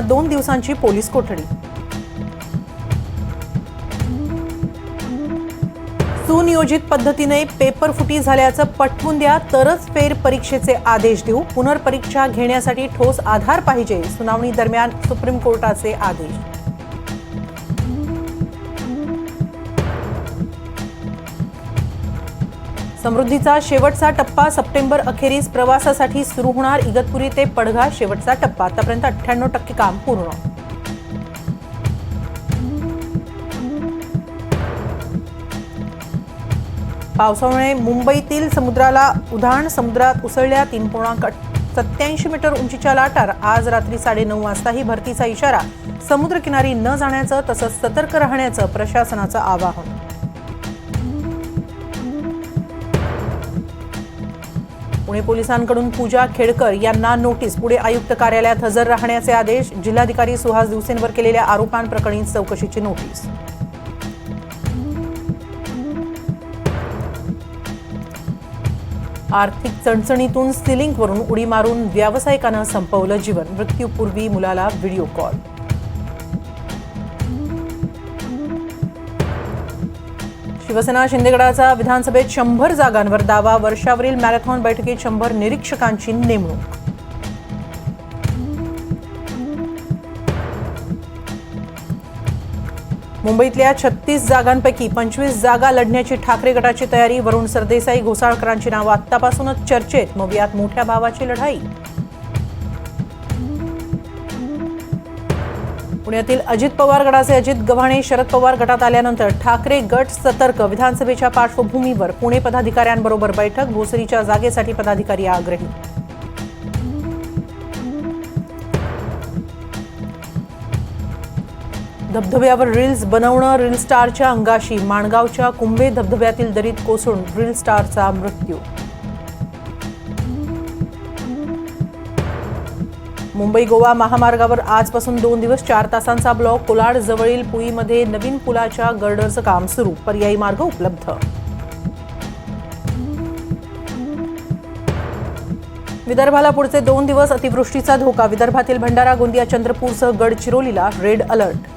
दोन दिवसांची पोलीस कोठडी. सुनियोजित पद्धतीने पेपर फुटी झाल्याचं पटवून द्या तरच फेर परीक्षेचे आदेश देऊ. पुनर्परीक्षा घेण्यासाठी ठोस आधार पाहिजे सुनावणी दरम्यान सुप्रीम कोर्टाचे आदेश. समृद्धीचा शेवटचा टप्पा सप्टेंबर अखेरीस प्रवासासाठी सुरू होणार. इगतपुरी ते पडघा शेवटचा टप्पा. आतापर्यंत अठ्ठ्याण्णव टक्के काम पूर्ण. पावसामुळे मुंबईतील समुद्राला उधाण समुद्रात उसळल्या तीन पूर्णांक सत्याऐंशी मीटर उंचीच्या लाटार. आज रात्री साडेनऊ वाजताही भरतीचा इशारा. समुद्रकिनारी न जाण्याचं तसंच सतर्क राहण्याचं प्रशासनाचं आवाहन. पुणे पोलिसांकडून पूजा खेडकर यांना नोटीस. पुढे आयुक्त कार्यालयात हजर राहण्याचे आदेश. जिल्हाधिकारी सुहास दिवसेंवर केलेल्या आरोपांप्रकरणी चौकशीची नोटीस. आर्थिक चणचणीतून सिलिंगवरून उडी मारून व्यावसायिकानं संपवलं जीवन. मृत्यूपूर्वी मुलाला व्हिडिओ कॉल. शिवसेना शिंदेगडाचा विधानसभेत शंभर जागांवर दावा वर्षावरील मॅरेथॉन बैठकीत शंभर निरीक्षकांची नेमणूक. मुंबईतल्या छत्तीस जागांपैकी पंचवीस जागा लढण्याची ठाकरे गटाची तयारी वरुण सरदेसाई घोसाळकरांची नावं आत्तापासूनच चर्चेत मग यात मोठ्या भावाची लढाई. पुण्यातील अजित पवार गटाचे अजित गव्हाणे शरद पवार गटात आल्यानंतर ठाकरे गट सतर्क विधानसभेच्या पार्श्वभूमीवर पुणे पदाधिकाऱ्यांबरोबर बैठक भोसरीच्या जागेसाठी पदाधिकारी आग्रही. धबधब्यावर रील्स बनवणं रील स्टारच्या अंगाशी माणगावच्या कुंभे धबधब्यातील दरीत कोसळून रील स्टारचा मृत्यू मुंबई गोवा महामार्गावर आजपासून दोन दिवस चार तासांचा ब्लॉक कोलाड जवळील पुईमध्ये नवीन पुलाच्या गर्डरचं काम सुरू. पर्यायी मार्ग उपलब्ध. विदर्भाला पुढचे दोन दिवस अतिवृष्टीचा धोका. विदर्भातील भंडारा गोंदिया चंद्रपूरसह गडचिरोलीला रेड अलर्ट.